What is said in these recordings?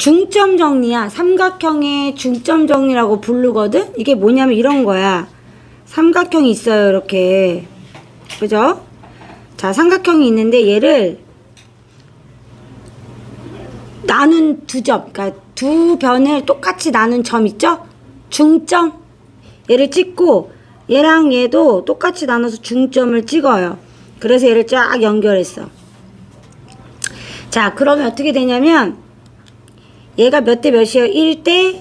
중점 정리야. 삼각형의 중점 정리라고 부르거든? 이게 뭐냐면 이런 거야. 삼각형이 있어요, 이렇게. 그죠? 자, 삼각형이 있는데 얘를 나눈 두 점, 그러니까 두 변을 똑같이 나눈 점 있죠? 중점. 얘를 찍고 얘랑 얘도 똑같이 나눠서 중점을 찍어요. 그래서 얘를 쫙 연결했어. 자, 그러면 어떻게 되냐면 얘가 몇 대 몇이에요? 1대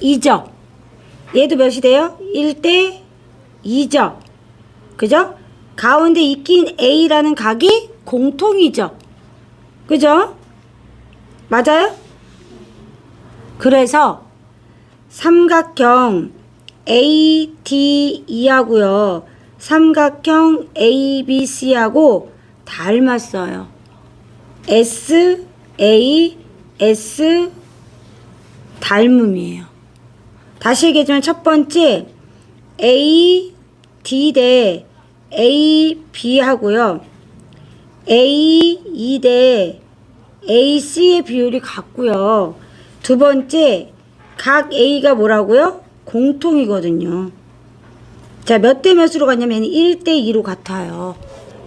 2죠. 얘도 몇이 돼요? 1대 2죠. 그죠? 가운데 있긴 A라는 각이 공통이죠. 그죠? 맞아요? 그래서 삼각형 ADE하고요. 삼각형 ABC하고 닮았어요. S, A, S 닮음이에요. 다시 얘기하지만 첫 번째 A, D 대 A, B 하고요. A, E 대 A, C의 비율이 같고요. 두 번째 각 A가 뭐라고요? 공통이거든요. 자, 몇 대 몇으로 갔냐면 1대 2로 같아요.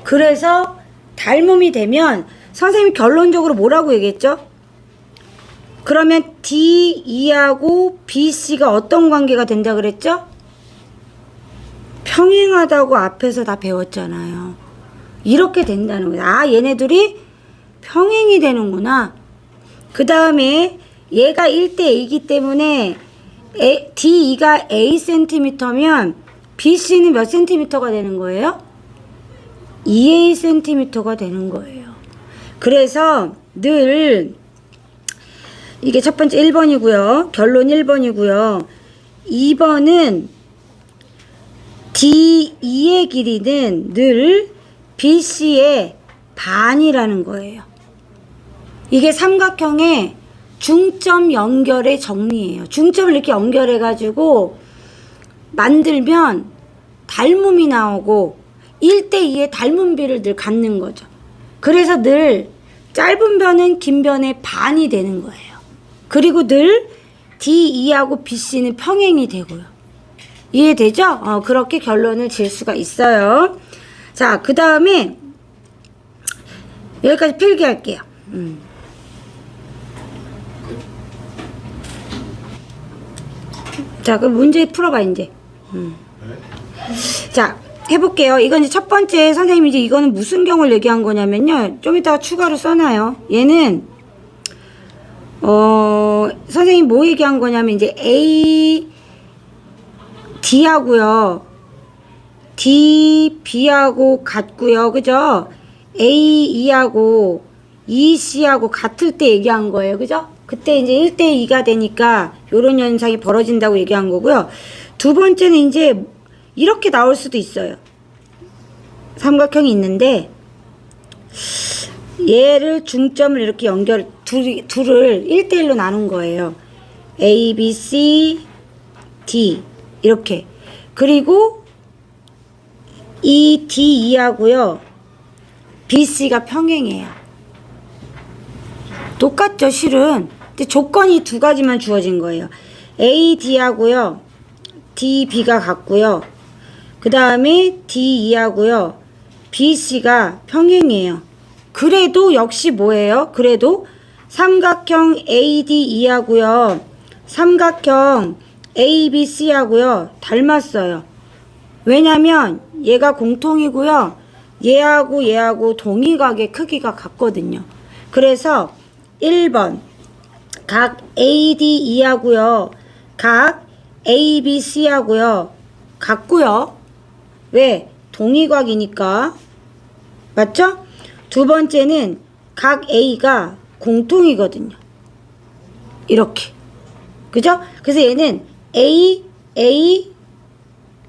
그래서 닮음이 되면 선생님이 결론적으로 뭐라고 얘기했죠? 그러면 D2하고 BC가 어떤 관계가 된다 그랬죠? 평행하다고 앞에서 다 배웠잖아요. 이렇게 된다는 거예요. 아, 얘네들이 평행이 되는구나. 그 다음에 얘가 1대 A이기 때문에 A, D2가 A 센티미터면 BC는 몇 센티미터가 되는 거예요? 2A 센티미터가 되는 거예요. 그래서 늘 이게 첫 번째 1번이고요. 결론 1번이고요. 2번은 D2의 길이는 늘 BC의 반이라는 거예요. 이게 삼각형의 중점 연결의 정리예요. 중점을 이렇게 연결해 가지고 만들면 닮음이 나오고 1대2의 닮음비를 늘 갖는 거죠. 그래서 늘 짧은 변은 긴 변의 반이 되는 거예요. 그리고 늘 D2하고 BC는 평행이 되고요. 이해되죠? 어, 그렇게 결론을 질 수가 있어요. 자, 그 다음에 여기까지 필기할게요. 음. 자, 그럼 문제 풀어봐, 이제. 음. 자, 해볼게요. 이건 이제 첫 번째 선생님이 이제 이거는 무슨 경우를 얘기한 거냐면요. 좀 이따가 추가로 써놔요. 얘는, 어, 선생님 뭐 얘기한 거냐면 이제 A, D하고요. D, B하고 같고요. 그죠? A, E하고 E, C하고 같을 때 얘기한 거예요. 그죠? 그때 이제 1대 2가 되니까 요런 현상이 벌어진다고 얘기한 거고요. 두 번째는 이제 이렇게 나올 수도 있어요. 삼각형이 있는데 얘를 중점을 이렇게 연결 둘, 둘을 1대1로 나눈 거예요. A, B, C, D 이렇게 그리고 이 D, E하고요. B, C가 평행이에요. 똑같죠, 실은. 근데 조건이 두 가지만 주어진 거예요. A, D하고요. D, B가 같고요. 그 다음에 D, E하고요. B, C가 평행이에요. 그래도 역시 뭐예요? 그래도 삼각형 A, D, E하고요. 삼각형 A, B, C하고요. 닮았어요. 왜냐면 얘가 공통이고요. 얘하고 얘하고 동일각의 크기가 같거든요. 그래서 1번 각 ADE하고요. 각 ABC하고요. 같고요. 왜? 동일각이니까. 맞죠? 두 번째는 각 A가 공통이거든요. 이렇게. 그죠? 그래서 얘는 A, A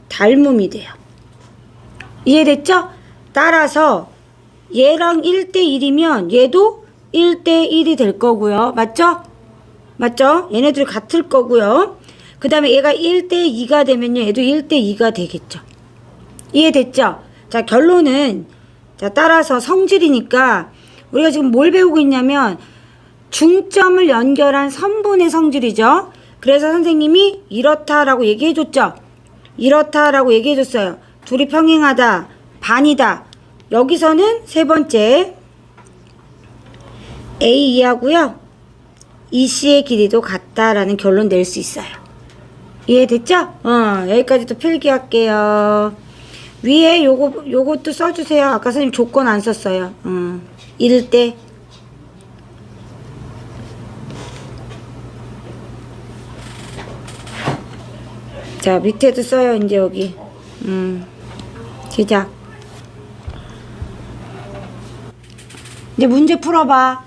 닮음이 돼요. 이해됐죠? 따라서 얘랑 1대1이면 얘도 1대1이 될 거고요. 맞죠? 맞죠? 얘네들 같을 거고요. 그 다음에 얘가 1대2가 되면요. 얘도 1대2가 되겠죠. 이해됐죠? 자, 결론은 자, 따라서 성질이니까 우리가 지금 뭘 배우고 있냐면 중점을 연결한 선분의 성질이죠. 그래서 선생님이 이렇다라고 얘기해 줬죠. 이렇다라고 얘기해 줬어요. 둘이 평행하다, 반이다. 여기서는 세 번째 A2하고요. EC의 길이도 같다라는 결론 낼 수 있어요. 이해됐죠? 어, 여기까지 또 필기할게요. 위에 요거, 요것도 써주세요. 아까 선생님 조건 안 썼어요. 어, 이럴 때. 자, 밑에도 써요, 이제 여기. 음, 시작. 이제 문제 풀어봐.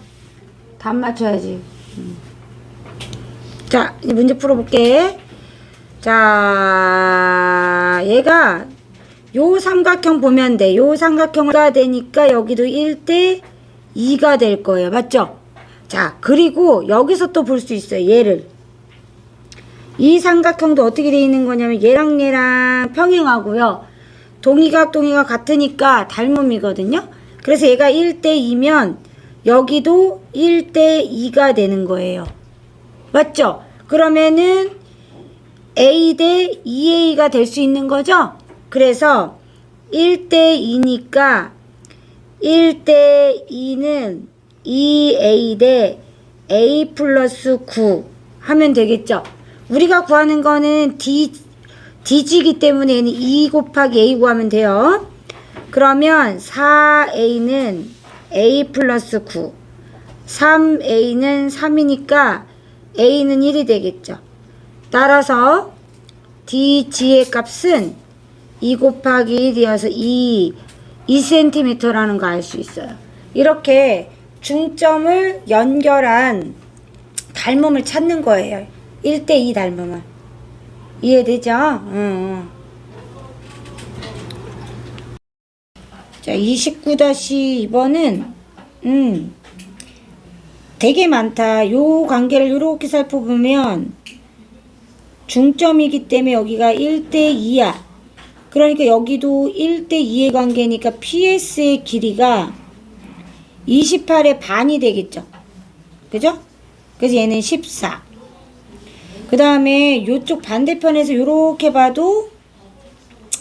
답 맞춰야지. 음. 자, 이제 문제 풀어볼게. 자, 얘가 요 삼각형 보면 돼. 요 삼각형가 되니까 여기도 1대 2가 될 거예요. 맞죠? 자, 그리고 여기서 또 볼 수 있어요. 얘를. 이 삼각형도 어떻게 돼 있는 거냐면 얘랑 얘랑 평행하고요. 동의각 동의각 같으니까 닮음이거든요. 그래서 얘가 1대 2면 여기도 1대 2가 되는 거예요. 맞죠? 그러면은 A 대 2A가 될 수 있는 거죠? 그래서 1대 2니까 1대 2는 2A 대 A 플러스 9 하면 되겠죠? 우리가 구하는 거는 D, D지기 때문에 얘는 2 곱하기 A 구하면 돼요. 그러면 4A는 A 플러스 9 3A는 3이니까 A는 1이 되겠죠. 따라서 DG의 값은 2 곱하기 1이어서 2, 2cm라는 거 알 수 있어요. 이렇게 중점을 연결한 닮음을 찾는 거예요. 1대2 닮음을. 이해되죠? 응, 응. 자, 29-2번은, 음, 되게 많다. 요 관계를 이렇게 살펴보면, 중점이기 때문에 여기가 1대2야. 그러니까 여기도 1대 2의 관계니까 PS의 길이가 28의 반이 되겠죠. 그죠? 그래서 얘는 14. 그 다음에 요쪽 반대편에서 이렇게 봐도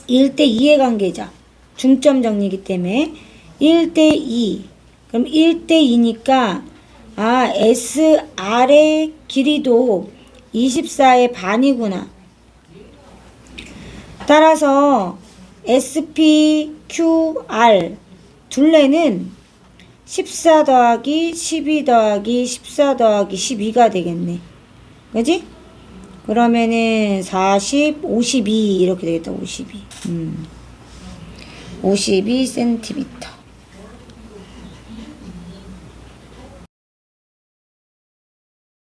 1대 2의 관계죠. 중점 정리이기 때문에 1대 2. 그럼 1대 2니까 아 SR의 길이도 24의 반이구나. 따라서 SPQR 둘레는 14 더하기 12 더하기 14 더하기 12가 되겠네. 그지? 그러면은 40, 52 이렇게 되겠다. 52. 음. 52cm.